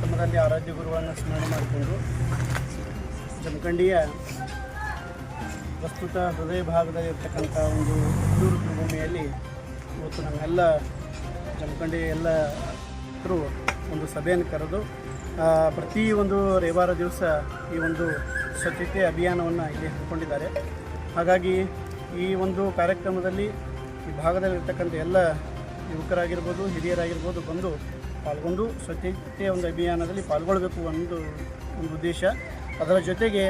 ಜಮಖಂಡಿ ಆರಾಧ್ಯ ಗುರುವನ್ನು ಸ್ಮರಣೆ ಮಾಡಿಕೊಂಡು ಜಮಖಂಡಿಯ ಪ್ರಸ್ತುತ ಹೃದಯ ಭಾಗದಲ್ಲಿ ಇರ್ತಕ್ಕಂಥ ಒಂದು ಹುಲ್ಲೂರು ಭೂಮಿಯಲ್ಲಿ ಇವತ್ತು ನಮ್ಮೆಲ್ಲ ಜಮಖಂಡಿ ಎಲ್ಲ ರು ಒಂದು ಸಭೆಯನ್ನು ಕರೆದು ಪ್ರತಿ ಒಂದು ರವಿವಾರ ದಿವಸ ಈ ಒಂದು ಸ್ವಚ್ಛತೆ ಅಭಿಯಾನವನ್ನು ಇಲ್ಲಿ ಹಮ್ಮಿಕೊಂಡಿದ್ದಾರೆ. ಹಾಗಾಗಿ ಈ ಒಂದು ಕಾರ್ಯಕ್ರಮದಲ್ಲಿ ಈ ಭಾಗದಲ್ಲಿರ್ತಕ್ಕಂಥ ಎಲ್ಲ ಯುವಕರಾಗಿರ್ಬೋದು, ಹಿರಿಯರಾಗಿರ್ಬೋದು ಬಂದು ಪಾಲ್ಗೊಂಡು ಸ್ವಚ್ಛತೆಯ ಒಂದು ಅಭಿಯಾನದಲ್ಲಿ ಪಾಲ್ಗೊಳ್ಬೇಕು ಒಂದು ಒಂದು ಉದ್ದೇಶ. ಅದರ ಜೊತೆಗೆ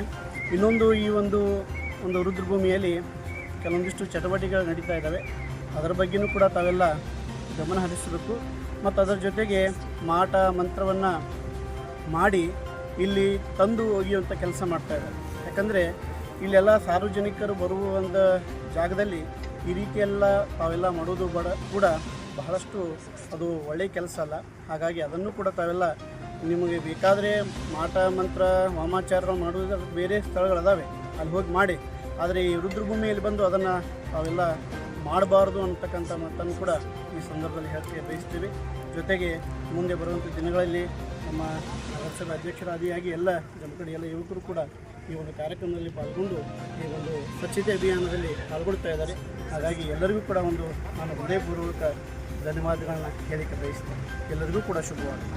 ಇನ್ನೊಂದು ಈ ಒಂದು ಒಂದು ರುದ್ರಭೂಮಿಯಲ್ಲಿ ಕೆಲವೊಂದಿಷ್ಟು ಚಟುವಟಿಕೆಗಳು ನಡೀತಾ ಇದ್ದಾವೆ. ಅದರ ಬಗ್ಗೆನೂ ಕೂಡ ತಾವೆಲ್ಲ ಗಮನ ಹರಿಸಬೇಕು. ಮತ್ತು ಅದರ ಜೊತೆಗೆ ಮಾಟ, ಮಂತ್ರವನ್ನು ಮಾಡಿ ಇಲ್ಲಿ ತಂದು ಒಗೆಯುವಂಥ ಕೆಲಸ ಮಾಡ್ತಾ ಇದ್ದಾರೆ. ಯಾಕಂದರೆ ಇಲ್ಲೆಲ್ಲ ಸಾರ್ವಜನಿಕರು ಬರುವ ಒಂದು ಜಾಗದಲ್ಲಿ ಈ ರೀತಿಯೆಲ್ಲ ತಾವೆಲ್ಲ ಮಾಡೋದು ಬಡ, ಕೂಡ ಬಹಳಷ್ಟು ಅದು ಒಳ್ಳೆಯ ಕೆಲಸ ಅಲ್ಲ. ಹಾಗಾಗಿ ಅದನ್ನು ಕೂಡ ತಾವೆಲ್ಲ ನಿಮಗೆ ಬೇಕಾದರೆ ಮಾಟ, ಮಂತ್ರ, ವಾಮಾಚಾರ ಮಾಡುವುದು ಅದಕ್ಕೆ ಬೇರೆ ಸ್ಥಳಗಳದಾವೆ. ಅಲ್ಲಿ ಹೋಗಿ ಮಾಡಿ. ಆದರೆ ಈ ರುದ್ರಭೂಮಿಯಲ್ಲಿ ಬಂದು ಅದನ್ನು ತಾವೆಲ್ಲ ಮಾಡಬಾರ್ದು ಅಂತಕ್ಕಂಥ ಮಾತನ್ನು ಕೂಡ ಈ ಸಂದರ್ಭದಲ್ಲಿ ಹೇಳಕ್ಕೆ ಬಯಸ್ತೀವಿ. ಜೊತೆಗೆ ಮುಂದೆ ಬರುವಂಥ ದಿನಗಳಲ್ಲಿ ನಮ್ಮ ನಗರಸಭೆ ಅಧ್ಯಕ್ಷರಾದಿಯಾಗಿ ಎಲ್ಲ ಕಡೆ ಎಲ್ಲ ಯುವಕರು ಕೂಡ ಈ ಒಂದು ಕಾರ್ಯಕ್ರಮದಲ್ಲಿ ಪಾಲ್ಗೊಂಡು ಈ ಒಂದು ಸ್ವಚ್ಛತೆ ಅಭಿಯಾನದಲ್ಲಿ ಪಾಲ್ಗೊಳ್ತಾ ಇದ್ದಾರೆ. ಹಾಗಾಗಿ ಎಲ್ಲರಿಗೂ ಕೂಡ ಒಂದು ನಾನು ಹೃದಯಪೂರ್ವಕ ಧನ್ಯವಾದಗಳನ್ನ ಹೇಳಿಕೆ ಬಯಸ್ತೇನೆ. ಎಲ್ಲರಿಗೂ ಕೂಡ ಶುಭವಾಗಲಿ.